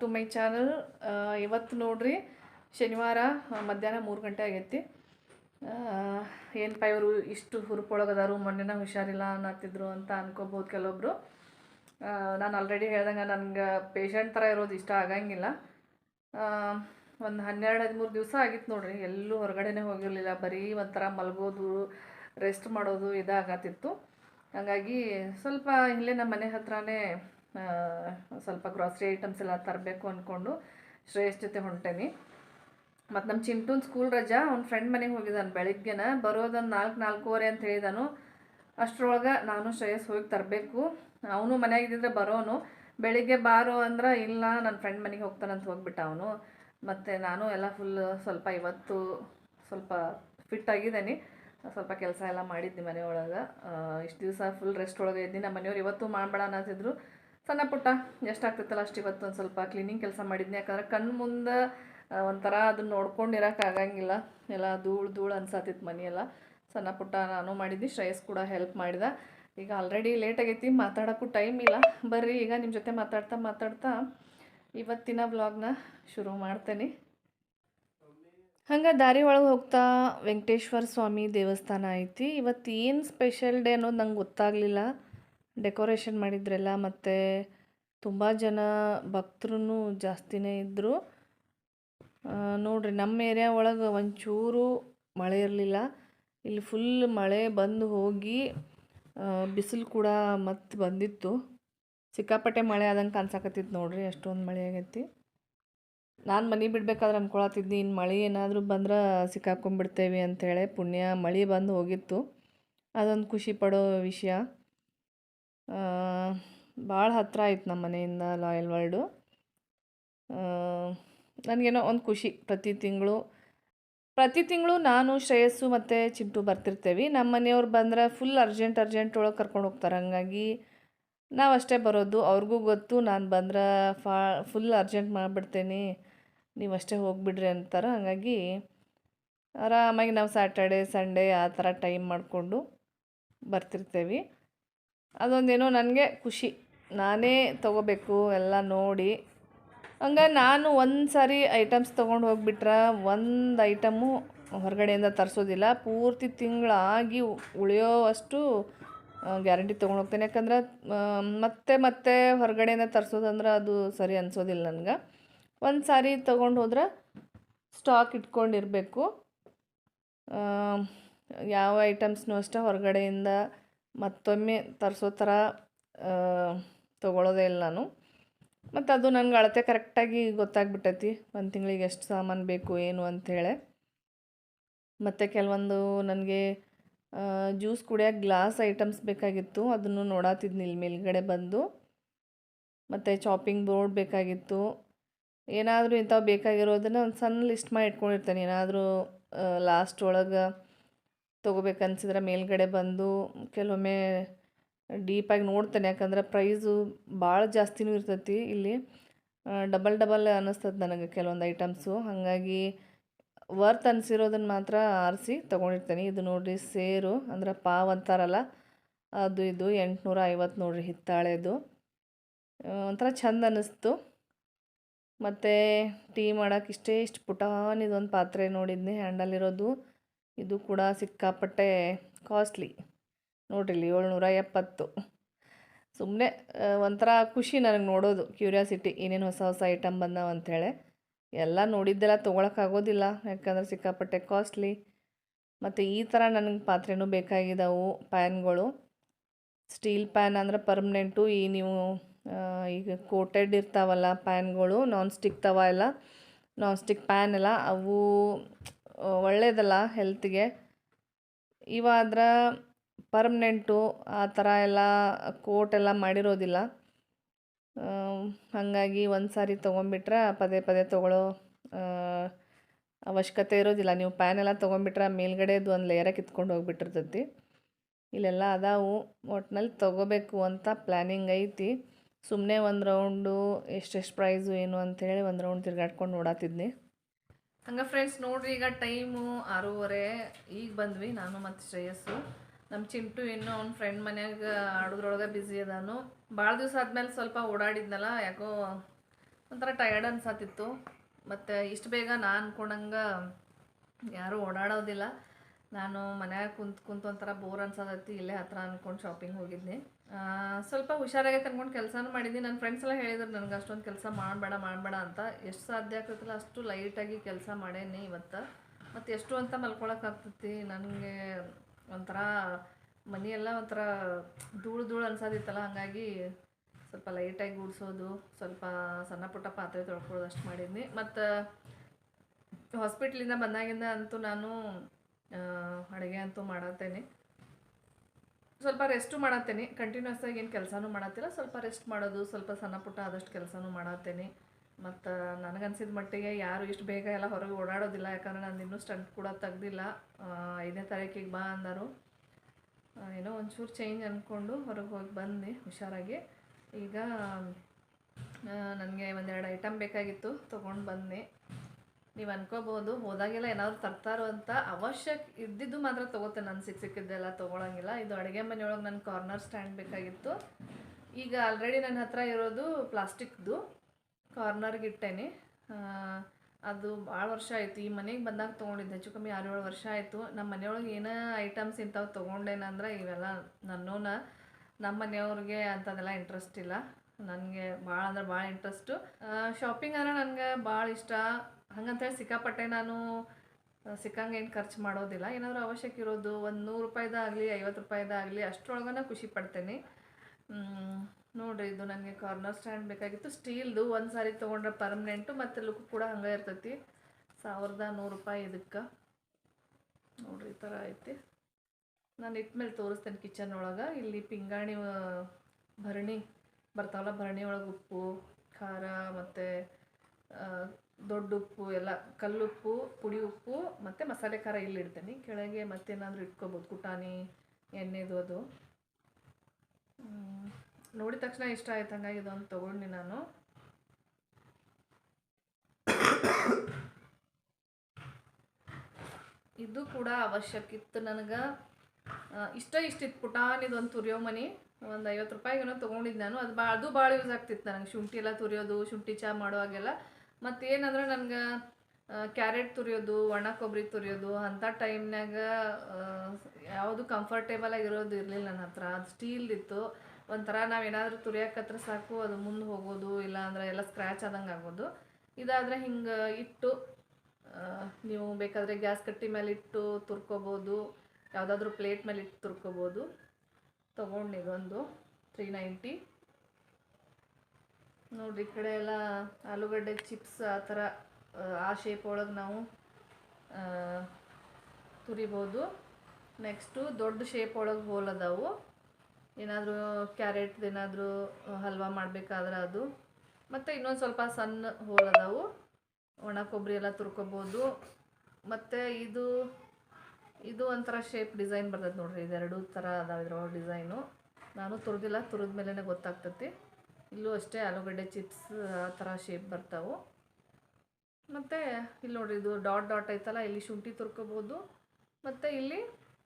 To my channel ಇವತ್ತು ನೋಡ್ರಿ, ಶನಿವಾರ ಮಧ್ಯಾಹ್ನ ಮೂರು ಗಂಟೆ ಆಗೈತಿ. ಏನಪ್ಪ ಇವರು ಇಷ್ಟು ಹುರುಪೊಳಗದಾರು ಮೊನ್ನೆನ ಹುಷಾರಿಲ್ಲ ಅನ್ನತ್ತಿದ್ರು ಅಂತ ಅನ್ಕೋಬೋದು ಕೆಲವೊಬ್ರು. ನಾನು ಆಲ್ರೆಡಿ ಹೇಳ್ದಂಗೆ ನನಗೆ ಪೇಷಂಟ್ ಥರ ಇರೋದು ಇಷ್ಟ ಆಗಂಗಿಲ್ಲ. ಒಂದು ಹನ್ನೆರಡು, ಹದಿಮೂರು ದಿವಸ ಆಗಿತ್ತು ನೋಡ್ರಿ, ಎಲ್ಲೂ ಹೊರಗಡೆನೇ ಹೋಗಿರಲಿಲ್ಲ. ಬರೀ ಒಂಥರ ಮಲಗೋದು ರೆಸ್ಟ್ ಮಾಡೋದು ಇದಾಗತ್ತಿತ್ತು. ಹಾಗಾಗಿ ಸ್ವಲ್ಪ ಇಲ್ಲೇ ನಮ್ಮ ಮನೆ ಹತ್ರನೇ ಸ್ವಲ್ಪ ಗ್ರಾಸರಿ ಐಟಮ್ಸ್ ಎಲ್ಲ ತರಬೇಕು ಅಂದ್ಕೊಂಡು ಶ್ರೇಯಸ್ ಜೊತೆ ಹೊಂಟೇನಿ. ಮತ್ತು ನಮ್ಮ ಚಿಂಟೂನ್ ಸ್ಕೂಲ್ ರಜಾ, ಅವ್ನ ಫ್ರೆಂಡ್ ಮನೆಗೆ ಹೋಗಿದ್ದಾನೆ ಬೆಳಿಗ್ಗೆನ. ಬರೋದೊಂದು ನಾಲ್ಕು, ನಾಲ್ಕೂವರೆ ಅಂತ ಹೇಳಿದಾನು. ಅಷ್ಟರೊಳಗೆ ನಾನು, ಶ್ರೇಯಸ್ ಹೋಗಿ ತರಬೇಕು. ಅವನು ಮನೆಯಾಗಿದ್ದರೆ ಬರೋನು. ಬೆಳಿಗ್ಗೆ ಬಾರೋ ಅಂದ್ರೆ ಇಲ್ಲ ನನ್ನ ಫ್ರೆಂಡ್ ಮನೆಗೆ ಹೋಗ್ತಾನಂತ ಹೋಗ್ಬಿಟ್ಟ ಅವನು. ಮತ್ತು ನಾನು ಎಲ್ಲ ಫುಲ್ ಸ್ವಲ್ಪ ಇವತ್ತು ಸ್ವಲ್ಪ ಫಿಟ್ ಆಗಿದ್ದೀನಿ. ಸ್ವಲ್ಪ ಕೆಲಸ ಎಲ್ಲ ಮಾಡಿದ್ನಿ ಮನೆಯೊಳಗೆ. ಇಷ್ಟು ದಿವಸ ಫುಲ್ ರೆಸ್ಟ್ ಒಳಗೆ ಇದ್ದೀನಿ ನಮ್ಮ ಮನೆಯವ್ರು ಇವತ್ತು ಮಾಡಬೇಡ ಅನ್ನತ್ತಿದ್ರು ಸಣ್ಣ ಪುಟ್ಟ ಎಷ್ಟಾಗ್ತೈತಲ್ಲ ಅಷ್ಟು ಇವತ್ತು ಒಂದು ಸ್ವಲ್ಪ ಕ್ಲೀನಿಂಗ್ ಕೆಲಸ ಮಾಡಿದ್ನಿ. ಯಾಕಂದ್ರೆ ಕಣ್ಣು ಮುಂದೆ ಒಂಥರ ಅದನ್ನ ನೋಡ್ಕೊಂಡು ಆಗಂಗಿಲ್ಲ. ಎಲ್ಲ ಧೂಳು ಧೂಳು ಅನ್ಸತ್ತಿತ್ತು ಮನೆಯೆಲ್ಲ ಸಣ್ಣ ಪುಟ್ಟ ನಾನು ಮಾಡಿದ್ದೆ ಶ್ರೇಯಸ್ ಕೂಡ ಹೆಲ್ಪ್ ಮಾಡಿದ. ಈಗ ಆಲ್ರೆಡಿ ಲೇಟ್ ಆಗೈತಿ, ಮಾತಾಡೋಕ್ಕೂ ಟೈಮ್ ಇಲ್ಲ. ಬರ್ರಿ, ಈಗ ನಿಮ್ಮ ಜೊತೆ ಮಾತಾಡ್ತಾ ಮಾತಾಡ್ತಾ ಇವತ್ತಿನ ಬ್ಲಾಗ್ನ ಶುರು ಮಾಡ್ತೇನೆ. ಹಂಗೆ ದಾರಿ ಒಳಗೆ ಹೋಗ್ತಾ ವೆಂಕಟೇಶ್ವರ ಸ್ವಾಮಿ ದೇವಸ್ಥಾನ ಐತಿ. ಇವತ್ತು ಏನು ಸ್ಪೆಷಲ್ ಡೇ ಅನ್ನೋದು ನಂಗೆ ಗೊತ್ತಾಗಲಿಲ್ಲ. ಡೆಕೋರೇಷನ್ ಮಾಡಿದ್ರಲ್ಲ ಮತ್ತು ತುಂಬ ಜನ ಭಕ್ತರು ಜಾಸ್ತಿನೇ ಇದ್ದರು ನೋಡ್ರಿ ನಮ್ಮ ಏರಿಯಾ ಒಳಗೆ ಒಂಚೂರು ಮಳೆ ಇರಲಿಲ್ಲ. ಇಲ್ಲಿ ಫುಲ್ ಮಳೆ ಬಂದು ಹೋಗಿ ಬಿಸಿಲು ಕೂಡ ಮತ್ತೆ ಬಂದಿತ್ತು. ಸಿಕ್ಕಾಪಟ್ಟೆ ಮಳೆ ಆದಂಗೆ ಕಾಣ್ಸಕತ್ತಿತ್ತು ನೋಡ್ರಿ ಅಷ್ಟೊಂದು ಮಳೆ ಆಗೈತಿ. ನಾನು ಮನೆ ಬಿಡ್ಬೇಕಾದ್ರೆ ಅಂದ್ಕೊಳತ್ತಿದ್ದೆ ಇನ್ನು ಮಳೆ ಏನಾದರೂ ಬಂದ್ರೆ ಸಿಕ್ಕಾಕೊಂಡ್ಬಿಡ್ತೇವೆ ಅಂಥೇಳಿ ಪುಣ್ಯ ಮಳೆ ಬಂದು ಹೋಗಿತ್ತು. ಅದೊಂದು ಖುಷಿ ಪಡೋ ವಿಷಯ. ಭಾಳ ಹತ್ತಿರ ಆಯ್ತು ನಮ್ಮ ಮನೆಯಿಂದ ಲಾಯಲ್ ವರ್ಲ್ಡು ನನಗೇನೋ ಒಂದು ಖುಷಿ. ಪ್ರತಿ ತಿಂಗಳು ಪ್ರತಿ ತಿಂಗಳು ನಾನು, ಶ್ರೇಯಸ್ಸು ಮತ್ತು ಚಿಂಟು ಬರ್ತಿರ್ತೇವೆ. ನಮ್ಮ ಮನೆಯವ್ರು ಬಂದ್ರೆ ಫುಲ್ ಅರ್ಜೆಂಟ್ ಅರ್ಜೆಂಟ್ ಒಳಗೆ ಕರ್ಕೊಂಡು ಹೋಗ್ತಾರೆ. ಹಂಗಾಗಿ ನಾವು ಅಷ್ಟೇ ಬರೋದು. ಅವ್ರಿಗೂ ಗೊತ್ತು, ನಾನು ಬಂದ್ರೆ ಫಾ ಫುಲ್ ಅರ್ಜೆಂಟ್ ಮಾಡಿಬಿಡ್ತೇನೆ. ನೀವು ಅಷ್ಟೇ ಹೋಗಿಬಿಡ್ರಿ ಅಂತಾರೆ. ಹಾಗಾಗಿ ಆರಾಮಾಗಿ ನಾವು ಸ್ಯಾಟರ್ಡೆ ಸಂಡೇ ಆ ಥರ ಟೈಮ್ ಮಾಡಿಕೊಂಡು ಬರ್ತಿರ್ತೇವೆ. ಅದೊಂದೇನೋ ನನಗೆ ಖುಷಿ. ನಾನೇ ತಗೋಬೇಕು ಎಲ್ಲ ನೋಡಿ. ಹಂಗೆ ನಾನು ಒಂದು ಸಾರಿ ಐಟಮ್ಸ್ ತೊಗೊಂಡು ಹೋಗಿಬಿಟ್ರೆ ಒಂದು ಐಟಮು ಹೊರಗಡೆಯಿಂದ ತರಿಸೋದಿಲ್ಲ. ಪೂರ್ತಿ ತಿಂಗಳಾಗಿ ಉಳಿಯೋ ಅಷ್ಟು ಗ್ಯಾರಂಟಿ ತೊಗೊಂಡು ಹೋಗ್ತೇನೆ. ಯಾಕಂದ್ರೆ ಮತ್ತೆ ಮತ್ತೆ ಹೊರಗಡೆಯಿಂದ ತರಿಸೋದಂದ್ರೆ ಅದು ಸರಿ ಅನಿಸೋದಿಲ್ಲ ನನಗೆ. ಒಂದು ಸಾರಿ ತೊಗೊಂಡು ಹೋದ್ರೆ ಸ್ಟಾಕ್ ಇಟ್ಕೊಂಡಿರಬೇಕು. ಯಾವ ಐಟಮ್ಸ್ನೂ ಅಷ್ಟೇ ಹೊರಗಡೆಯಿಂದ ಮತ್ತೊಮ್ಮೆ ತರಿಸೋ ಥರ ತೊಗೊಳೋದೇ ಇಲ್ಲ ನಾನು. ಮತ್ತು ಅದು ನನಗೆ ಅಳತೆ ಕರೆಕ್ಟಾಗಿ ಗೊತ್ತಾಗ್ಬಿಟ್ಟೈತಿ. ಒಂದು ತಿಂಗಳಿಗೆ ಎಷ್ಟು ಸಾಮಾನು ಬೇಕು, ಏನು ಅಂಥೇಳಿ ಮತ್ತು ಕೆಲವೊಂದು ನನಗೆ ಜ್ಯೂಸ್ ಕುಡಿಯೋಕೆ ಗ್ಲಾಸ್ ಐಟಮ್ಸ್ ಬೇಕಾಗಿತ್ತು. ಅದನ್ನು ನೋಡತ್ತಿದ್ನಿ ಇಲ್ಲಿ ಮೇಲ್ಗಡೆ ಬಂದು. ಮತ್ತು ಚಾಪಿಂಗ್ ಬೋರ್ಡ್ ಬೇಕಾಗಿತ್ತು. ಏನಾದರೂ ಇಂಥವು ಬೇಕಾಗಿರೋದನ್ನು ಒಂದು ಸಣ್ಣ ಲಿಸ್ಟ್ ಮಾಡಿ ಇಟ್ಕೊಂಡಿರ್ತೇನೆ. ಏನಾದರೂ ಲಾಸ್ಟ್ ಒಳಗೆ ತೊಗೋಬೇಕನ್ಸಿದ್ರೆ ಮೇಲ್ಗಡೆ ಬಂದು ಕೆಲವೊಮ್ಮೆ ಡೀಪಾಗಿ ನೋಡ್ತೇನೆ. ಯಾಕಂದ್ರೆ ಪ್ರೈಸು ಭಾಳ ಜಾಸ್ತಿನೂ ಇರ್ತೈತಿ ಇಲ್ಲಿ. ಡಬಲ್ ಡಬಲ್ ಅನ್ನಿಸ್ತದೆ ನನಗೆ ಕೆಲವೊಂದು ಐಟಮ್ಸು ಹಾಗಾಗಿ ವರ್ತ್ ಅನಿಸಿರೋದನ್ನು ಮಾತ್ರ ಆರಿಸಿ ತೊಗೊಂಡಿರ್ತೇನೆ. ಇದು ನೋಡಿರಿ ಸೇರು ಅಂದ್ರೆ ಪಾವ್ ಅಂತಾರಲ್ಲ, ಅದು ಇದು ಎಂಟುನೂರ ಐವತ್ತು ನೋಡಿರಿ ಹಿತ್ತಾಳೆದು. ಒಂಥರ ಚಂದ ಅನ್ನಿಸ್ತು. ಮತ್ತು ಟೀ ಮಾಡೋಕ್ಕೆ ಇಷ್ಟೇ ಇಷ್ಟು ಪುಟಾನಿದೊಂದು ಪಾತ್ರೆ ನೋಡಿದ್ನಿ. ಹ್ಯಾಂಡಲ್ ಇರೋದು ಇದು ಕೂಡ ಸಿಕ್ಕಾಪಟ್ಟೆ ಕಾಸ್ಟ್ಲಿ ನೋಡ್ರಿ ಏಳ್ನೂರ ಎಪ್ಪತ್ತು ಸುಮ್ಮನೆ ಒಂಥರ ಖುಷಿ ನನಗೆ ನೋಡೋದು ಕ್ಯೂರಿಯಾಸಿಟಿ ಏನೇನು ಹೊಸ ಹೊಸ ಐಟಮ್ ಬಂದಾವ ಅಂಥೇಳಿ ಎಲ್ಲ ನೋಡಿದ್ದೆಲ್ಲ ತೊಗೊಳಕ್ಕಾಗೋದಿಲ್ಲ, ಯಾಕಂದ್ರೆ ಸಿಕ್ಕಾಪಟ್ಟೆ ಕಾಸ್ಟ್ಲಿ ಮತ್ತು ಈ ಥರ ನನಗೆ ಪಾತ್ರೆನೂ ಬೇಕಾಗಿದ್ದಾವು ಪ್ಯಾನ್ಗಳು. ಸ್ಟೀಲ್ ಪ್ಯಾನ್ ಅಂದ್ರೆ ಪರ್ಮನೆಂಟು ಈ ನೀವು ಈಗ ಕೋಟೆಡ್ ಇರ್ತಾವಲ್ಲ ಪ್ಯಾನ್ಗಳು ನಾನ್ ಸ್ಟಿಕ್ ತವ ಎಲ್ಲ ನಾನ್ ಸ್ಟಿಕ್ ಪ್ಯಾನ್ ಎಲ್ಲ, ಅವು ಆ, ಒಳ್ಳೇದಲ್ಲ ಹೆಲ್ತಿಗೆ ಇವಾದ್ರೆ ಪರ್ಮ್ನೆಂಟು ಆ ಥರ ಎಲ್ಲ ಕೋಟ್ ಎಲ್ಲ ಮಾಡಿರೋದಿಲ್ಲ. ಹಾಗಾಗಿ ಒಂದು ಸಾರಿ ತೊಗೊಂಬಿಟ್ರೆ ಪದೇ ಪದೇ ತೊಗೊಳ್ಳೋ ಅವಶ್ಯಕತೆ ಇರೋದಿಲ್ಲ. ನೀವು ಪ್ಯಾನ್ ಎಲ್ಲ ತೊಗೊಂಬಿಟ್ರೆ ಮೇಲ್ಗಡೆದು ಒಂದು ಲೇಯರ ಕಿತ್ಕೊಂಡು ಹೋಗ್ಬಿಟ್ಟಿರ್ತೈತಿ. ಇಲ್ಲೆಲ್ಲ ಅದಾವು. ಒಟ್ನಲ್ಲಿ ತೊಗೋಬೇಕು ಅಂತ ಪ್ಲ್ಯಾನಿಂಗ್ ಐತಿ. ಸುಮ್ಮನೆ ಒಂದು ರೌಂಡು ಎಷ್ಟೆಷ್ಟು ಪ್ರೈಸು ಏನು ಅಂಥೇಳಿ ಒಂದು ರೌಂಡ್ ತಿರ್ಗಾಡ್ಕೊಂಡು ನೋಡತ್ತಿದ್ನಿ ಹಂಗೆ ಫ್ರೆಂಡ್ಸ್ ನೋಡ್ರಿ ಈಗ ಟೈಮು ಆರೂವರೆ, ಈಗ ಬಂದ್ವಿ ನಾನು ಮತ್ತು ಶ್ರೇಯಸ್ಸು. ನಮ್ಮ ಚಿಂಟು ಇನ್ನೂ ಅವ್ನ ಫ್ರೆಂಡ್ ಮನ್ಯಾಗ ಆಡೋದ್ರೊಳಗೆ ಬ್ಯುಸಿ ಅದಾನು. ಭಾಳ ದಿವಸ ಆದ್ಮೇಲೆ ಸ್ವಲ್ಪ ಓಡಾಡಿದ್ನಲ್ಲ, ಯಾಕೋ ಒಂಥರ ಟಯರ್ಡ್ ಅನ್ಸತ್ತಿತ್ತು ಮತ್ತು ಇಷ್ಟು ಬೇಗ ನಾನು ಅನ್ಕೊಂಡಂಗೆ ಯಾರೂ ಓಡಾಡೋದಿಲ್ಲ. ನಾನು ಮನ್ಯಾಗ ಕುಂತು ಕುಂತು ಒಂಥರ ಬೋರ್ ಅನ್ಸೋದೈತಿ ಇಲ್ಲೇ ಹತ್ರ ಅಂದ್ಕೊಂಡು ಶಾಪಿಂಗ್ ಹೋಗಿದ್ನಿ. ಸ್ವಲ್ಪ ಹುಷಾರಾಗಿ ಕರ್ಕೊಂಡು ಕೆಲಸನೂ ಮಾಡಿದ್ದೀನಿ ನನ್ನ ಫ್ರೆಂಡ್ಸ್ ಎಲ್ಲ ಹೇಳಿದ್ರು, ನನಗೆ ಅಷ್ಟೊಂದು ಕೆಲಸ ಮಾಡಬೇಡ ಮಾಡಬೇಡ ಅಂತ. ಎಷ್ಟು ಸಾಧ್ಯ ಆಗ್ತೈತಲ್ಲ, ಅಷ್ಟು ಲೈಟಾಗಿ ಕೆಲಸ ಮಾಡೇನಿ ಇವತ್ತು. ಮತ್ತು ಎಷ್ಟು ಅಂತ ಮಲ್ಕೊಳಕ್ಕಾಗ್ತೈತಿ ನನಗೆ ಒಂಥರ ಮನೆಯೆಲ್ಲ ಒಂಥರ ಧೂಳು ಧೂಳು ಅನ್ಸೋದಿತ್ತಲ್ಲ, ಹಾಗಾಗಿ ಸ್ವಲ್ಪ ಲೈಟಾಗಿ ಗುಡಿಸೋದು, ಸ್ವಲ್ಪ ಸಣ್ಣ ಪುಟ್ಟ ಪಾತ್ರೆ ತೊಳ್ಕೊಳ್ಳೋದು ಅಷ್ಟು ಮಾಡಿದ್ನಿ. ಮತ್ತು ಹಾಸ್ಪಿಟ್ಲಿಂದ ಬಂದಾಗಿಂದ ಅಂತೂ ನಾನು ಅಡುಗೆ ಅಂತೂ ಮಾಡತ್ತೇನೆ. ಸ್ವಲ್ಪ ರೆಸ್ಟು ಮಾಡತ್ತೇನೆ. ಕಂಟಿನ್ಯೂಸ್ ಆಗಿ ಏನು ಕೆಲಸನೂ ಮಾಡತ್ತಿಲ್ಲ. ಸ್ವಲ್ಪ ರೆಸ್ಟ್ ಮಾಡೋದು, ಸ್ವಲ್ಪ ಸಣ್ಣ ಪುಟ್ಟ ಆದಷ್ಟು ಕೆಲಸನೂ ಮಾಡತ್ತೇನೆ. ಮತ್ತು ನನಗನ್ಸಿದ ಮಟ್ಟಿಗೆ ಯಾರು ಇಷ್ಟು ಬೇಗ ಎಲ್ಲ ಹೊರಗೆ ಓಡಾಡೋದಿಲ್ಲ. ಯಾಕಂದರೆ ನಾನು ಇನ್ನೂ ಸ್ಟಂಟ್ ಕೂಡ ತೆಗ್ದಿಲ್ಲ. ಐದನೇ ತಾರೀಕಿಗೆ ಬಾ ಅಂದರು. ಏನೋ ಒಂಚೂರು ಚೇಂಜ್ ಅಂದ್ಕೊಂಡು ಹೊರಗೆ ಹೋಗಿ ಬಂದೆ ಹುಷಾರಾಗಿ. ಈಗ ನನಗೆ ಒಂದೆರಡು ಐಟಮ್ ಬೇಕಾಗಿತ್ತು. ತೊಗೊಂಡು ಬಂದೆ. ನೀವು ಅನ್ಕೋಬಹುದು, ಹೋದಾಗೆಲ್ಲ ಏನಾದ್ರು ತರ್ತಾರೋ ಅಂತ ಅವಶ್ಯಕ ಇದ್ದಿದ್ದು ಮಾತ್ರ ತೊಗೋತೇನೆ ನಾನು ಸಿಕ್ಕ ಸಿಕ್ಕಿದ್ದೆಲ್ಲ ತೊಗೊಳಂಗಿಲ್ಲ. ಇದು ಅಡುಗೆ ಮನೆಯೊಳಗೆ ನನ್ನ ಕಾರ್ನರ್ ಸ್ಟ್ಯಾಂಡ್ ಬೇಕಾಗಿತ್ತು. ಈಗ ಆಲ್ರೆಡಿ ನನ್ನ ಹತ್ರ ಇರೋದು ಪ್ಲಾಸ್ಟಿಕ್ದು ಕಾರ್ನರ್ಗೆ ಇಟ್ಟೇನೆ. ಅದು ಭಾಳ ವರ್ಷ ಆಯಿತು. ಈ ಮನೆಗೆ ಬಂದಾಗ ತೊಗೊಂಡಿದ್ದೆ. ಹೆಚ್ಚು ಕಮ್ಮಿ ಆರು ಏಳು ವರ್ಷ ಆಯಿತು. ನಮ್ಮ ಮನೆಯೊಳಗೆ ಏನೋ ಐಟಮ್ಸ್ ಇಂಥವು ತೊಗೊಂಡೇನಂದ್ರೆ ಇವೆಲ್ಲ ನನ್ನೋನ. ನಮ್ಮ ಮನೆಯವ್ರಿಗೆ ಅಂಥದ್ದೆಲ್ಲ ಇಂಟ್ರೆಸ್ಟ್ ಇಲ್ಲ. ನನಗೆ ಭಾಳ ಅಂದ್ರೆ ಭಾಳ ಇಂಟ್ರೆಸ್ಟು ಶಾಪಿಂಗ್ ಅಂದ್ರೆ ನನಗೆ ಭಾಳ ಇಷ್ಟ. ಹಂಗಂತೇಳಿ ಸಿಕ್ಕಾಪಟ್ಟೆ ನಾನು ಸಿಕ್ಕಂಗೆ ಏನು ಖರ್ಚು ಮಾಡೋದಿಲ್ಲ. ಏನಾದರೂ ಅವಶ್ಯಕ ಇರೋದು ಒಂದು ನೂರು ರೂಪಾಯಿದಾಗಲಿ ಐವತ್ತು ರೂಪಾಯಿದಾಗಲಿ ಅಷ್ಟರೊಳಗನ ಖುಷಿ ಪಡ್ತೇನೆ. ನೋಡಿರಿ ಇದು ನನಗೆ ಕಾರ್ನರ್ ಸ್ಟ್ಯಾಂಡ್ ಬೇಕಾಗಿತ್ತು. ಸ್ಟೀಲ್ದು ಒಂದು ಸಾರಿ ತೊಗೊಂಡ್ರೆ ಪರ್ಮನೆಂಟು ಮತ್ತು ಲುಕ್ ಕೂಡ ಹಂಗೆ ಇರ್ತೈತಿ. ಸಾವಿರದ ನೂರು ರೂಪಾಯಿ ಇದಕ್ಕೆ. ನೋಡಿರಿ ಈ ಥರ ಐತಿ. ನಾನು ಇಟ್ಮೇಲೆ ತೋರಿಸ್ತೇನೆ ಕಿಚನ್ ಒಳಗೆ. ಇಲ್ಲಿ ಪಿಂಗಾಣಿ ಭರಣಿ ಬರ್ತಾವಲ್ಲ, ಭರಣಿ ಒಳಗೆ ಉಪ್ಪು, ಖಾರ ಮತ್ತು ದೊಡ್ಡ ಉಪ್ಪು ಎಲ್ಲ ಕಲ್ಲುಪ್ಪು ಪುಡಿ ಉಪ್ಪು ಮತ್ತು ಮಸಾಲೆ ಖಾರ ಇಲ್ಲಿ ಇಡ್ತೀನಿ. ಕೆಳಗೆ ಮತ್ತೇನಾದರೂ ಇಟ್ಕೋಬೋದು ಪುಟಾಣಿ ಎಣ್ಣೆದು ಅದು. ನೋಡಿದ ತಕ್ಷಣ ಇಷ್ಟ ಆಯ್ತು ಹಂಗಾಗಿ ಇದೊಂದು ತೊಗೊಂಡು ನಾನು. ಇದು ಕೂಡ ಅವಶ್ಯಕಿತ್ತು ನನಗೆ. ಇಷ್ಟ ಇಷ್ಟಿತ್ತು. ಪುಟಾನಿದು ಒಂದು ತುರಿಯೋ ಮನಿ ಒಂದು ಐವತ್ತು ರೂಪಾಯಿಗೇನೋ ತೊಗೊಂಡಿದ್ದು ನಾನು. ಅದು ಭಾಳ ಅದು ಭಾಳ ಯೂಸ್ ಆಗ್ತಿತ್ತು ನನಗೆ. ಶುಂಠಿ ಎಲ್ಲ ತುರಿಯೋದು, ಶುಂಠಿ ಚಹಾ ಮಾಡುವಾಗೆಲ್ಲ. ಮತ್ತು ಏನಂದ್ರೆ ನನಗೆ ಕ್ಯಾರೆಟ್ ತುರಿಯೋದು, ಒಣ ಕೊಬ್ಬರಿ ತುರಿಯೋದು ಅಂಥ ಟೈಮ್ನಾಗ ಯಾವುದು ಕಂಫರ್ಟೇಬಲ್ ಆಗಿರೋದು ಇರಲಿಲ್ಲ ನನ್ನ ಹತ್ರ. ಅದು ಸ್ಟೀಲ್ ಇತ್ತು. ಒಂಥರ ನಾವೇನಾದರೂ ತುರಿಯೋಕತ್ರ ಸಾಕು, ಅದು ಮುಂದೆ ಹೋಗೋದು ಇಲ್ಲ ಅಂದ್ರೆ ಎಲ್ಲ ಸ್ಕ್ರ್ಯಾಚ್ ಆದಂಗೆ ಆಗೋದು. ಇದಾದರೆ ಹಿಂಗೆ ಇಟ್ಟು ನೀವು ಬೇಕಾದರೆ ಗ್ಯಾಸ್ ಕಟ್ಟಿ ಮೇಲೆ ಇಟ್ಟು ತುರ್ಕೋಬೋದು. ಯಾವುದಾದ್ರೂ ಪ್ಲೇಟ್ ಮೇಲೆ ಇಟ್ಟು ತುರ್ಕೋಬೋದು. ತೊಗೊಂಡು ಇದೊಂದು ತ್ರೀ ನೈಂಟಿ ನೋಡ್ರಿ ಈ ಕಡೆ ಎಲ್ಲ ಆಲೂಗಡ್ಡೆ ಚಿಪ್ಸ್ ಆ ಥರ ಆ, ಶೇಪ್ ಒಳಗೆ ನಾವು ತುರಿಬೋದು. ನೆಕ್ಸ್ಟು ದೊಡ್ಡ ಶೇಪ್ ಒಳಗೆ ಹೋಲ್ ಅದಾವು. ಏನಾದರೂ ಕ್ಯಾರೆಟ್ ಏನಾದರೂ ಹಲ್ವಾ ಮಾಡಬೇಕಾದ್ರೆ ಅದು. ಮತ್ತು ಇನ್ನೊಂದು ಸ್ವಲ್ಪ ಸಣ್ಣ ಹೋಲ್ ಅದಾವು. ಒಣ ಕೊಬ್ಬರಿ ಎಲ್ಲ ತುರ್ಕೋಬೋದು. ಮತ್ತು ಇದು ಇದು ಒಂಥರ ಶೇಪ್ ಡಿಸೈನ್ ಬರ್ತೈತೆ ನೋಡ್ರಿ. ಇದೆರಡು ಥರ ಅದಾವ ಇದ್ರೊಳಗೆ ಡಿಸೈನು ನಾನು ತುರಿದಿಲ್ಲ ತುರಿದ ಮೇಲೇ ಗೊತ್ತಾಗ್ತೈತಿ. ಇಲ್ಲೂ ಅಷ್ಟೇ ಆಲೂಗಡ್ಡೆ ಚಿಪ್ಸ್ ಆ ಥರ ಶೇಪ್ ಬರ್ತಾವೆ. ಮತ್ತು ಇಲ್ಲಿ ನೋಡಿರಿ ಇದು ಡಾಟ್ ಡಾಟ್ ಐತಲ್ಲ, ಇಲ್ಲಿ ಶುಂಠಿ ತುರ್ಕೋಬೋದು. ಮತ್ತು ಇಲ್ಲಿ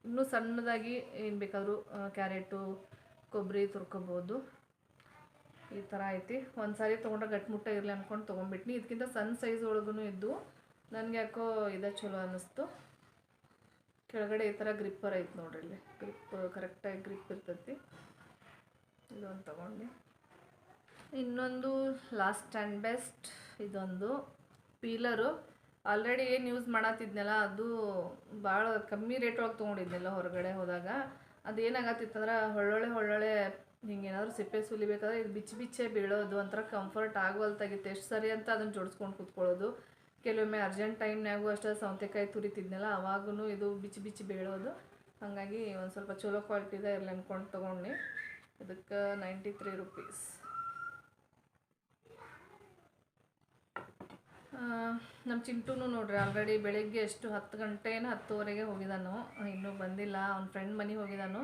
ಇನ್ನೂ ಸಣ್ಣದಾಗಿ ಏನು ಬೇಕಾದರೂ ಕ್ಯಾರೆಟು, ಕೊಬ್ಬರಿ ತುರ್ಕೋಬೋದು. ಈ ಥರ ಐತಿ. ಒಂದು ಸಾರಿ ತೊಗೊಂಡ್ರೆ ಗಟ್ಟಿಮುಟ್ಟ ಇರಲಿ ಅಂದ್ಕೊಂಡು ತೊಗೊಂಡ್ಬಿಟ್ನಿ. ಇದಕ್ಕಿಂತ ಸಣ್ಣ ಸೈಜ್ ಒಳಗೂ ಇದ್ದು ನನಗೆ ಯಾಕೋ ಇದೇ ಚಲೋ ಅನ್ನಿಸ್ತು ಕೆಳಗಡೆ ಈ ಥರ ಗ್ರಿಪ್ಪರ್ ಐತೆ ನೋಡ್ರಿ ಇಲ್ಲಿ. ಗ್ರಿಪ್ ಕರೆಕ್ಟಾಗಿ ಗ್ರಿಪ್ ಇರ್ತೈತಿ. ಇದೊಂದು ತಗೊಂಡು ಇನ್ನೊಂದು ಲಾಸ್ಟ್ ಆ್ಯಂಡ್ ಬೆಸ್ಟ್ ಇದೊಂದು ಪೀಲರು ಆಲ್ರೆಡಿ ಏನು ಯೂಸ್ ಮಾಡತ್ತಿದ್ನಲ್ಲ ಅದು ಭಾಳ ಕಮ್ಮಿ ರೇಟ್ ಒಳಗೆ ತೊಗೊಂಡಿದ್ನಲ್ಲ ಹೊರಗಡೆ ಹೋದಾಗ. ಅದೇನಾಗತ್ತಿತ್ತಂದ್ರೆ ಒಳ್ಳೊಳ್ಳೆ ಹೊಳ್ಳೊಳ್ಳೆ ಹಿಂಗೇನಾದರೂ ಸಿಪ್ಪೆ ಸುಲಿಬೇಕಾದ್ರೆ ಇದು ಬಿಚ್ಚಿ ಬಿಚ್ಚೆ ಬೀಳೋದು, ಒಂಥರ ಕಂಫರ್ಟ್ ಆಗೋಲ್ತಾಗಿತ್ತು. ಎಷ್ಟು ಸರಿ ಅಂತ ಅದನ್ನು ಜೋಡಿಸ್ಕೊಂಡು ಕೂತ್ಕೊಳ್ಳೋದು. ಕೆಲವೊಮ್ಮೆ ಅರ್ಜೆಂಟ್ ಟೈಮ್ನಾಗೂ ಅಷ್ಟೇ ಸೌತೆಕಾಯಿ ತುರಿತಿದ್ನಲ್ಲ ಅವಾಗೂ ಇದು ಬಿಚ್ಚಿ ಬಿಚ್ಚಿ ಬೀಳೋದು. ಹಾಗಾಗಿ ಒಂದು ಸ್ವಲ್ಪ ಚಲೋ ಕ್ವಾಲಿಟಿದ ಇರಲಿ ಅಂದ್ಕೊಂಡು ತೊಗೊಂಡು ಇದಕ್ಕೆ ನೈಂಟಿ ತ್ರೀ ರುಪೀಸ್ ನಮ್ಮ ಚಿಂಟುನು ನೋಡ್ರಿ ಆಲ್ರೆಡಿ ಬೆಳಿಗ್ಗೆ ಎಷ್ಟು ಹತ್ತು ಗಂಟೆನ ಹತ್ತುವರೆಗೆ ಹೋಗಿದ್ದಾನು ಇನ್ನೂ ಬಂದಿಲ್ಲ, ಅವ್ನ ಫ್ರೆಂಡ್ ಮನೆಗೆ ಹೋಗಿದ್ದಾನು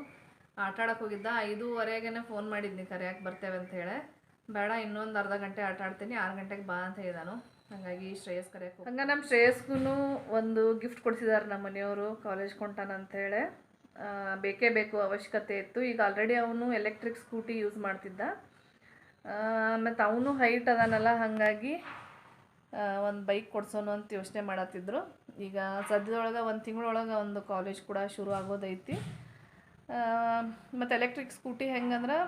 ಆಟ ಆಡಕ್ಕೆ ಹೋಗಿದ್ದ ಐದೂವರೆಗೆ ಫೋನ್ ಮಾಡಿದ್ನಿ ಕರೆಯಕ್ಕೆ ಬರ್ತೇವೆ ಅಂತ ಹೇಳಿ. ಬೇಡ, ಇನ್ನೊಂದು ಅರ್ಧ ಗಂಟೆ ಆಟ ಆಡ್ತೀನಿ, ಆರು ಗಂಟೆಗೆ ಬಾ ಅಂತ ಹೇಳಿದಾನು. ಹಾಗಾಗಿ ಶ್ರೇಯಸ್ ಕರೆಯಕ್ಕೆ ಹಂಗೆ ನಮ್ಮ ಶ್ರೇಯಸ್ಗೂ ಒಂದು ಗಿಫ್ಟ್ ಕೊಡಿಸಿದಾರೆ ನಮ್ಮ ಮನೆಯವರು ಕಾಲೇಜ್ ಕೊಂಟಾನಂತೇಳಿ ಬೇಕೇ ಬೇಕು, ಅವಶ್ಯಕತೆ ಇತ್ತು. ಈಗ ಆಲ್ರೆಡಿ ಅವನು ಎಲೆಕ್ಟ್ರಿಕ್ ಸ್ಕೂಟಿ ಯೂಸ್ ಮಾಡ್ತಿದ್ದ. ಮತ್ತು ಅವನು ಹೈಟ್ ಅದಾನಲ್ಲ, ಹಾಗಾಗಿ ಒಂದು ಬೈಕ್ ಕೊಡ್ಸೋನು ಅಂತ ಯೋಚನೆ ಮಾಡತ್ತಿದ್ರು. ಈಗ ಸದ್ಯದೊಳಗೆ ಒಂದು ತಿಂಗಳೊಳಗೆ ಒಂದು ಕಾಲೇಜ್ ಕೂಡ ಶುರು ಆಗೋದೈತಿ. ಮತ್ತು ಎಲೆಕ್ಟ್ರಿಕ್ ಸ್ಕೂಟಿ ಹೆಂಗಂದ್ರೆ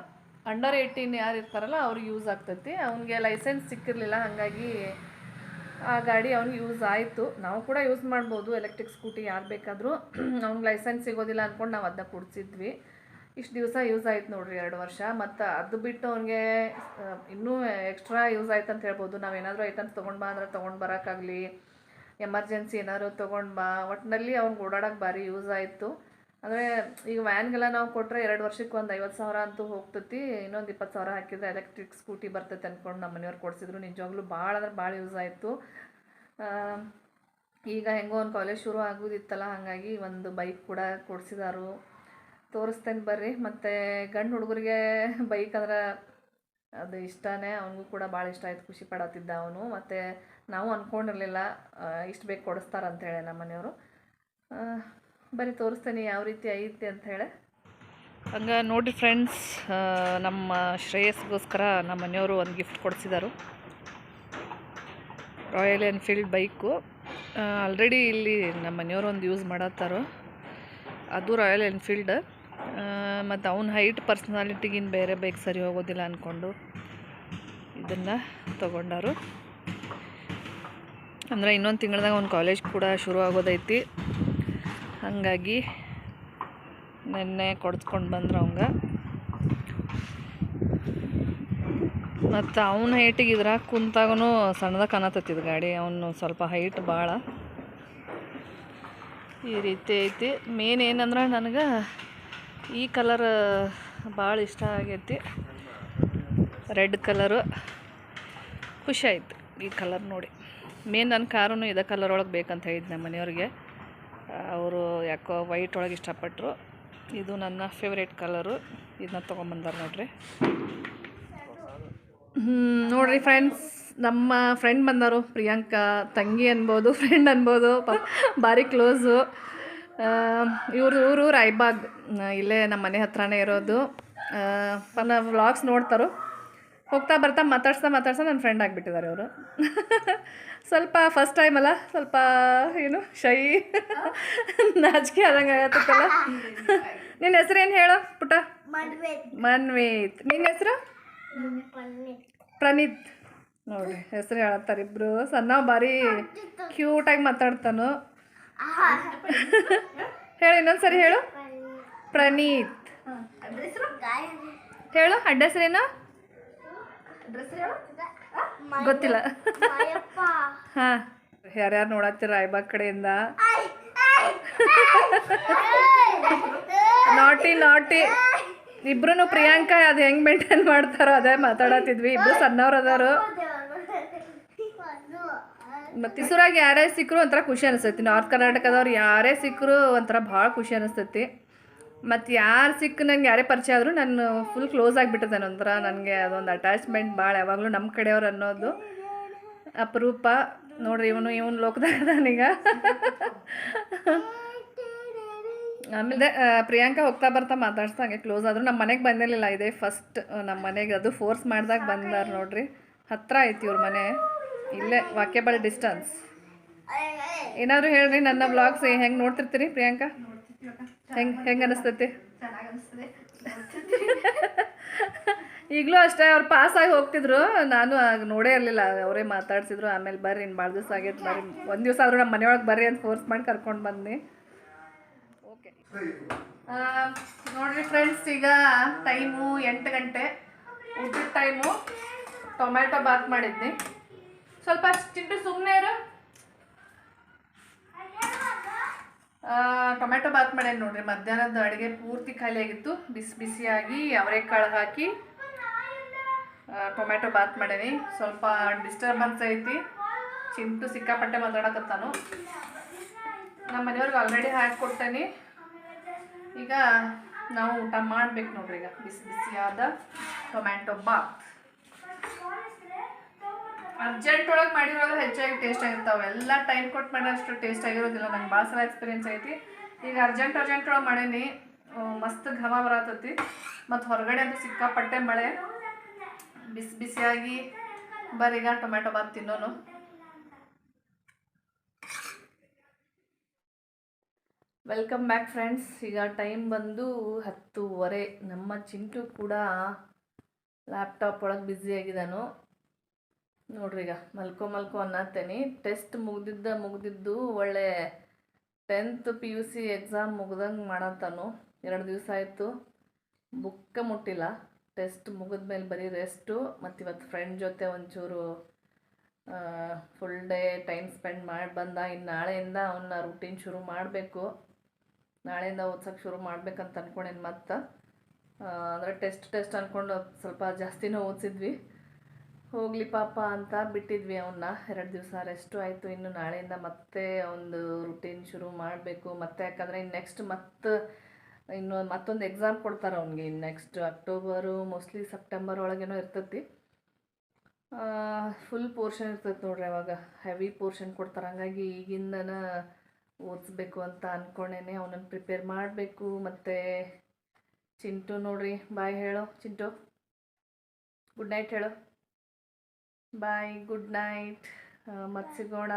ಅಂಡರ್ ಏಯ್ಟೀನ್ ಯಾರು ಇರ್ತಾರಲ್ಲ ಅವ್ರಿಗೆ ಯೂಸ್ ಆಗ್ತೈತಿ. ಅವನಿಗೆ ಲೈಸೆನ್ಸ್ ಸಿಕ್ಕಿರಲಿಲ್ಲ, ಹಾಗಾಗಿ ಆ ಗಾಡಿ ಅವ್ನಿಗೆ ಯೂಸ್ ಆಯಿತು. ನಾವು ಕೂಡ ಯೂಸ್ ಮಾಡ್ಬೋದು ಎಲೆಕ್ಟ್ರಿಕ್ ಸ್ಕೂಟಿ ಯಾರು ಬೇಕಾದರೂ. ಅವ್ನಿಗೆ ಲೈಸೆನ್ಸ್ ಸಿಗೋದಿಲ್ಲ ಅಂದ್ಕೊಂಡು ನಾವು ಅದನ್ನ ಕೊಡ್ಸಿದ್ವಿ. ಇಷ್ಟು ದಿವಸ ಯೂಸ್ ಆಯ್ತು ನೋಡ್ರಿ ಎರಡು ವರ್ಷ. ಮತ್ತು ಅದು ಬಿಟ್ಟು ಅವ್ನಿಗೆ ಇನ್ನೂ ಎಕ್ಸ್ಟ್ರಾ ಯೂಸ್ ಆಯ್ತು ಅಂತ ಹೇಳ್ಬೋದು. ನಾವೇನಾದರೂ ಐಟಮ್ಸ್ ತೊಗೊಂಡು ಬಾ ಅಂದ್ರೆ ತೊಗೊಂಡು ಬರೋಕ್ಕಾಗಲಿ. ಎಮರ್ಜೆನ್ಸಿ ಏನಾದರೂ ತೊಗೊಂಡು ಬಾ. ಒಟ್ಟಿನಲ್ಲಿ ಅವ್ನಿಗೆ ಓಡಾಡೋಕೆ ಭಾರಿ ಯೂಸ್ ಆಯಿತು. ಅಂದರೆ ಈಗ ವ್ಯಾನ್ಗೆಲ್ಲ ನಾವು ಕೊಟ್ಟರೆ ಎರಡು ವರ್ಷಕ್ಕೆ ಒಂದು ಐವತ್ತು ಸಾವಿರ ಅಂತೂ ಹೋಗ್ತತಿ. ಇನ್ನೊಂದು ಇಪ್ಪತ್ತು ಸಾವಿರ ಹಾಕಿದ್ರೆ ಎಲೆಕ್ಟ್ರಿಕ್ ಸ್ಕೂಟಿ ಬರ್ತೈತೆ ಅಂದ್ಕೊಂಡು ನಮ್ಮ ಮನೆಯವ್ರು ಕೊಡಿಸಿದ್ರು. ನಿಜವಾಗ್ಲೂ ಭಾಳ ಅಂದ್ರೆ ಭಾಳ ಯೂಸ್ ಆಯಿತು. ಈಗ ಹೆಂಗೋ ಒಂದು ಕಾಲೇಜ್ ಶುರು ಆಗೋದಿತ್ತಲ್ಲ, ಹಾಗಾಗಿ ಒಂದು ಬೈಕ್ ಕೂಡ ಕೊಡಿಸಿದಾರು. ತೋರಿಸ್ತೇನೆ ಬರ್ರಿ. ಮತ್ತು ಗಂಡು ಹುಡುಗರಿಗೆ ಬೈಕ್ ಅಂದ್ರೆ ಅದು ಇಷ್ಟನೇ. ಅವನಿಗೂ ಕೂಡ ಭಾಳ ಇಷ್ಟ ಆಯ್ತು, ಖುಷಿ ಪಡತ್ತಿದ್ದ ಅವನು. ಮತ್ತು ನಾವು ಅಂದ್ಕೊಂಡಿರಲಿಲ್ಲ ಇಷ್ಟು ಬೇಕು ಕೊಡಿಸ್ತಾರಂಥೇಳಿ ನಮ್ಮ ಮನೆಯವರು. ಬರೀ ತೋರಿಸ್ತೇನೆ ಯಾವ ರೀತಿ ಐತಿ ಅಂತ ಹೇಳಿ. ಹಂಗೆ ನೋಡಿ ಫ್ರೆಂಡ್ಸ್ ನಮ್ಮ ಶ್ರೇಯಸ್ಗೋಸ್ಕರ ನಮ್ಮ ಮನೆಯವರು ಒಂದು ಗಿಫ್ಟ್ ಕೊಡಿಸಿದರು. ರಾಯಲ್ ಎನ್ಫೀಲ್ಡ್ ಬೈಕು ಆಲ್ರೆಡಿ ಇಲ್ಲಿ ನಮ್ಮ ಮನೆಯವರು ಒಂದು ಯೂಸ್ ಮಾಡತ್ತಾರೋ. ಅದು ರಾಯಲ್ ಎನ್ಫೀಲ್ಡ್ ಮತ್ತು ಅವ್ನ ಹೈಟ್ ಪರ್ಸ್ನಾಲಿಟಿಗಿನ್ ಬೇರೆ ಬೈಕ್ ಸರಿ ಹೋಗೋದಿಲ್ಲ ಅಂದ್ಕೊಂಡು ಇದನ್ನು ತಗೊಂಡಾರು. ಅಂದರೆ ಇನ್ನೊಂದು ತಿಂಗಳದಾಗ ಒಂದು ಕಾಲೇಜ್ ಕೂಡ ಶುರು ಆಗೋದೈತಿ. ಹಾಗಾಗಿ ನೆನ್ನೆ ಕೊಡ್ಸ್ಕೊಂಡು ಬಂದ್ರೆ ಅವಂಗ. ಮತ್ತು ಅವನ ಹೈಟಿಗೆ ಇದ್ರಾಗ ಕುಂತಾಗೂ ಸಣ್ಣದಾಗ ಕಾಣತೈತಿದ್ ಗಾಡಿ. ಅವನು ಸ್ವಲ್ಪ ಹೈಟ್ ಭಾಳ ಈ ರೀತಿ ಐತಿ. ಮೇನ್ ಏನಂದ್ರೆ ನನಗೆ ಈ ಕಲರ್ ಭಾಳ ಇಷ್ಟ ಆಗೈತಿ. ರೆಡ್ ಕಲರು ಖುಷಿ ಆಯ್ತು ಈ ಕಲರ್ ನೋಡಿ. ಮೇನ್ ನನ್ನ ಕಾರೂ ಇದೇ ಕಲರ್ ಒಳಗೆ ಬೇಕಂತ ಹೇಳಿದ್ದೆ ನಮ್ಮ ಮನೆಯವ್ರಿಗೆ. ಅವರು ಯಾಕೋ ವೈಟ್ ಒಳಗೆ ಇಷ್ಟಪಟ್ಟರು ಇದು ನನ್ನ ಫೇವ್ರೇಟ್ ಕಲರು ಇದನ್ನ ತೊಗೊಂಬಂದಾರ ನೋಡ್ರಿ. ನೋಡ್ರಿ ಫ್ರೆಂಡ್ಸ್ ನಮ್ಮ ಫ್ರೆಂಡ್ ಬಂದರು. ಪ್ರಿಯಾಂಕಾ, ತಂಗಿ ಅನ್ಬೋದು ಫ್ರೆಂಡ್ ಅನ್ಬೋದು. ಭಾರಿ ಕ್ಲೋಸು ಇವ್ರ ಊರು ರಾಯ್ಬಾಗ್ ಇಲ್ಲೇ ನಮ್ಮ ಮನೆ ಹತ್ರನೇ ಇರೋದು. ನನ್ನ ವ್ಲಾಗ್ಸ್ ನೋಡ್ತಾರೋ. ಹೋಗ್ತಾ ಬರ್ತಾ ಮಾತಾಡ್ಸ್ತಾ ಮಾತಾಡ್ಸ್ತಾ ನನ್ನ ಫ್ರೆಂಡ್ ಆಗಿಬಿಟ್ಟಿದ್ದಾರೆ ಅವರು ಸ್ವಲ್ಪ ಫಸ್ಟ್ ಟೈಮ್ ಅಲ್ಲ ಸ್ವಲ್ಪ ಏನು ಶೈ ನಾಚಿಕೆ ಆದಂಗೆ ಆಗತ್ತಲ್ಲ. ನಿನ್ನ ಹೆಸರು ಏನು ಹೇಳು ಪುಟ ಮನ್ವೀತ್ ನಿನ್ನ ಹೆಸರು? ಪ್ರನೀತ್. ನೋಡಿ ಹೆಸರು ಹೇಳತ್ತಾರೆ ಇಬ್ರು. ಸಣ್ಣ ಭಾರಿ ಕ್ಯೂಟಾಗಿ ಮಾತಾಡ್ತಾನು. ಹೇಳು ಇನ್ನೊಂದ್ಸರಿ ಹೇಳು. ಪ್ರನೀತ್ ಹೇಳು ಅಡ್ಡ ಹೆಸರೇನು ಗೊತ್ತಿಲ್ಲ. ಹಾಂ. ಯಾರ್ಯಾರು ನೋಡತ್ತೀರ ರಾಯಬಾಗ್ ಕಡೆಯಿಂದ? ನಾಟಿ ನಾಟಿ. ಇಬ್ರು ಪ್ರಿಯಾಂಕಾ ಅದು ಹೆಂಗ್ ಮೇಂಟೈನ್ ಮಾಡ್ತಾರೋ ಅದೇ ಮಾತಾಡತ್ತಿದ್ವಿ. ಇಬ್ರು ಸಣ್ಣವ್ರು ಅದಾರು ಮತ್ತು ಇಸುರಾಗ ಯಾರೇ ಸಿಕ್ಕರು ಒಂಥರ ಖುಷಿ ಅನಿಸ್ತೈತಿ. ನಾರ್ತ್ ಕರ್ನಾಟಕದವ್ರು ಯಾರೇ ಸಿಕ್ಕರು ಒಂಥರ ಭಾಳ ಖುಷಿ ಅನಿಸ್ತೈತಿ. ಮತ್ತು ಯಾರು ಸಿಕ್ಕ ನಂಗೆ ಯಾರೇ ಪರಿಚಯ ಆದರೂ ನಾನು ಫುಲ್ ಕ್ಲೋಸ್ ಆಗಿಬಿಟ್ಟಿದ್ದಾನೆ ಒಂಥರ ನನಗೆ ಅದೊಂದು ಅಟ್ಯಾಚ್ಮೆಂಟ್ ಭಾಳ ಯಾವಾಗಲೂ ನಮ್ಮ ಕಡೆಯವ್ರು ಅನ್ನೋದು ಅಪರೂಪ. ನೋಡ್ರಿ ಇವನು ಇವನು ಲೋಕದಾಗ ಅದಾನೀಗ ಆಮೇಲೆ ಪ್ರಿಯಾಂಕಾ ಹೋಗ್ತಾ ಬರ್ತಾ ಮಾತಾಡ್ಸ್ತಾ ಹಂಗೆ ಕ್ಲೋಸ್ ಆದರೂ. ನಮ್ಮ ಮನೆಗೆ ಬಂದಿರಲಿಲ್ಲ. ಇದೇ ಫಸ್ಟ್ ನಮ್ಮ ಮನೆಗೆ ಅದು ಫೋರ್ಸ್ ಮಾಡಿದಾಗ ಬಂದಾರ ನೋಡ್ರಿ. ಹತ್ತಿರ ಐತಿ ಇವ್ರ ಮನೆ. ಇಲ್ಲೇ ವಾಕ್ಯಬಲ್ ಡಿಸ್ಟನ್ಸ್ ಏನಾದರೂ ಹೇಳ್ರಿ ನನ್ನ ಬ್ಲಾಗ್ಸ್ ಹೆಂಗೆ ನೋಡ್ತಿರ್ತೀರಿ ಪ್ರಿಯಾಂಕಾ? ಹೆಂಗೆ ಹೆಂಗೆ ಅನಿಸ್ತೈತಿ? ಈಗಲೂ ಅಷ್ಟೇ ಅವ್ರು ಪಾಸ್ ಆಗಿ ಹೋಗ್ತಿದ್ರು ನಾನು ಆಗ ನೋಡೇ ಇರಲಿಲ್ಲ ಅವರೇ ಮಾತಾಡ್ಸಿದ್ರು ಆಮೇಲೆ ಬರ್ರಿ ಇನ್ನು ಭಾಳ ದಿವಸ ಆಗೈತೆ ಬರ್ರಿ. ಒಂದು ದಿವಸ ಆದರೂ ನಮ್ಮ ಮನೆಯೊಳಗೆ ಬರ್ರಿ ಅಂತ ಫೋರ್ಸ್ ಮಾಡಿ ಕರ್ಕೊಂಡು ಬಂದು ಓಕೆ ನೋಡಿರಿ ಫ್ರೆಂಡ್ಸ್ ಈಗ ಟೈಮು ಎಂಟು ಗಂಟೆ. ಊಟದ ಟೈಮು ಟೊಮ್ಯಾಟೊ ಬಾತ್ ಮಾಡಿದ್ನಿ. ಸ್ವಲ್ಪ ಚಿಂಟು ಸುಮ್ಮನೆ ಇರು. ಟೊಮೆಟೊ ಬಾತ್ ಮಾಡ್ಯಾನ ನೋಡ್ರಿ. ಮಧ್ಯಾಹ್ನದ ಅಡುಗೆ ಪೂರ್ತಿ ಖಾಲಿಯಾಗಿತ್ತು ಬಿಸಿ ಬಿಸಿಯಾಗಿ ಅವರೆಕಾಳು ಹಾಕಿ ಟೊಮೆಟೊ ಬಾತ್ ಮಾಡೇನಿ ಸ್ವಲ್ಪ ಡಿಸ್ಟರ್ಬೆನ್ಸ್ ಐತಿ. ಚಿಂಟು ಸಿಕ್ಕಾಪಟ್ಟೆ ಮಾತಾಡಕತ್ತಾನು. ನಮ್ಮ ಮನೆಯವ್ರಿಗೆ ಆಲ್ರೆಡಿ ಹಾಕಿಕೊಡ್ತೇನೆ ಈಗ ನಾವು ಊಟ ಮಾಡ್ಬೇಕು ನೋಡ್ರಿ ಈಗ. ಬಿಸಿ ಬಿಸಿಯಾದ ಟೊಮ್ಯಾಟೊ ಬಾತ್. ಅರ್ಜೆಂಟ್ ಒಳಗೆ ಮಾಡಿರೋದು ಹೆಚ್ಚಾಗಿ ಟೇಸ್ಟ್ ಆಗಿರ್ತಾವೆ. ಎಲ್ಲ ಟೈಮ್ ಕೊಟ್ಟು ಮಾಡೋಷ್ಟು ಟೇಸ್ಟ್ ಆಗಿರೋದಿಲ್ಲ. ನಂಗೆ ಭಾಳ ಸಲ ಎಕ್ಸ್ಪೀರಿಯನ್ಸ್ ಐತಿ. ಈಗ ಅರ್ಜೆಂಟ್ ಅರ್ಜೆಂಟ್ ಒಳಗೆ ಮಾಡೇನಿ. ಮಸ್ತ್ ಘಮ ಬರತೈತಿ. ಮತ್ತು ಹೊರಗಡೆ ಅಂತೂ ಸಿಕ್ಕಾಪಟ್ಟೆ ಮಳೆ. ಬಿಸಿ ಬಿಸಿಯಾಗಿ. ಬರೀಗ ಟೊಮೆಟೊ ಬಾತ್ ತಿನ್ನೋನು. ವೆಲ್ಕಮ್ ಬ್ಯಾಕ್ ಫ್ರೆಂಡ್ಸ್ ಈಗ ಟೈಮ್ ಬಂದು ಹತ್ತುವರೆ. ನಮ್ಮ ಚಿಂಟು ಕೂಡ ಲ್ಯಾಪ್ಟಾಪ್ ಒಳಗೆ ಬ್ಯುಸಿ ಆಗಿದ್ದಾನು. ನೋಡ್ರಿ ಈಗ ಮಲ್ಕೊ ಮಲ್ಕೊ ಅನ್ನತ್ತೇನೆ. ಟೆಸ್ಟ್ ಮುಗ್ದಿದ್ದ ಮುಗ್ದಿದ್ದು ಒಳ್ಳೆ tenth P U C exam ಮುಗ್ದಂಗೆ ಮಾಡತ್ತಾನು ಎರಡು ದಿವಸ ಆಯಿತು. ಬುಕ್ಕ ಮುಟ್ಟಿಲ್ಲ. ಟೆಸ್ಟ್ ಮುಗಿದ ಮೇಲೆ ಬರೀ ರೆಸ್ಟು ಮತ್ತು ಇವತ್ತು ಫ್ರೆಂಡ್ ಜೊತೆ ಒಂಚೂರು ಫುಲ್ ಡೇ ಟೈಮ್ ಸ್ಪೆಂಡ್ ಮಾಡಿ, ಬಂದ. ಇನ್ನು ನಾಳೆಯಿಂದ ಅವನ್ನ ರುಟೀನ್ ಶುರು ಮಾಡಬೇಕು. ನಾಳೆಯಿಂದ ಓದ್ಸೋಕ್ಕೆ ಶುರು ಮಾಡ್ಬೇಕಂತ ಅಂದ್ಕೊಂಡೇನು ಮತ್ತೆ? ಅಂದರೆ ಟೆಸ್ಟ್ ಟೆಸ್ಟ್ ಅಂದ್ಕೊಂಡು ಸ್ವಲ್ಪ ಜಾಸ್ತಿನೂ ಓದಿಸಿದ್ವಿ. ಹೋಗಲಿ ಪಾಪ ಅಂತ ಬಿಟ್ಟಿದ್ವಿ ಅವನ್ನ ಎರಡು ದಿವಸ ರೆಸ್ಟು ಆಯಿತು. ಇನ್ನು ನಾಳೆಯಿಂದ ಮತ್ತೆ ಒಂದು ರುಟೀನ್ ಶುರು ಮಾಡಬೇಕು. ಮತ್ತೆ ಯಾಕಂದರೆ ಇನ್ನು ನೆಕ್ಸ್ಟ್ ಮತ್ತೆ ಇನ್ನು ಮತ್ತೊಂದು ಎಕ್ಸಾಮ್ ಕೊಡ್ತಾರೆ ಅವ್ನಿಗೆ. ಇನ್ನು ನೆಕ್ಸ್ಟ್ ಅಕ್ಟೋಬರು ಮೋಸ್ಟ್ಲಿ ಸೆಪ್ಟೆಂಬರ್ ಒಳಗೇನೋ ಇರ್ತೈತಿ. ಫುಲ್ ಪೋರ್ಷನ್ ಇರ್ತೈತೆ ನೋಡ್ರಿ ಅವಾಗ. ಹೆವಿ ಪೋರ್ಷನ್ ಕೊಡ್ತಾರೆ. ಹಂಗಾಗಿ ಈಗಿಂದನ ಓದಿಸ್ಬೇಕು ಅಂತ ಅಂದ್ಕೊಂಡೇನೆ ಅವನನ್ನು ಪ್ರಿಪೇರ್ ಮಾಡಬೇಕು. ಮತ್ತು ಚಿಂಟು ನೋಡ್ರಿ, ಬಾಯ್ ಹೇಳೋ. ಚಿಂಟು ಗುಡ್ ನೈಟ್ ಹೇಳು. ಬಾಯ್ ಗುಡ್ ನೈಟ್ ಮತ್ತೆ ಸಿಗೋಣ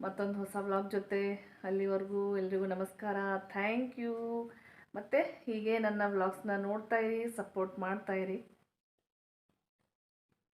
ಮತ್ತೊಂದು ಹೊಸ ವ್ಲಾಗ್ ಜೊತೆ ಅಲ್ಲಿವರೆಗೂ ಎಲ್ರಿಗೂ ನಮಸ್ಕಾರ. ಥ್ಯಾಂಕ್ ಯು ಮತ್ತು ಹೀಗೆ ನನ್ನ ವ್ಲಾಗ್ಸ್ನ ನೋಡ್ತಾ ಇರಿ ಸಪೋರ್ಟ್ ಮಾಡ್ತಾ ಇರಿ.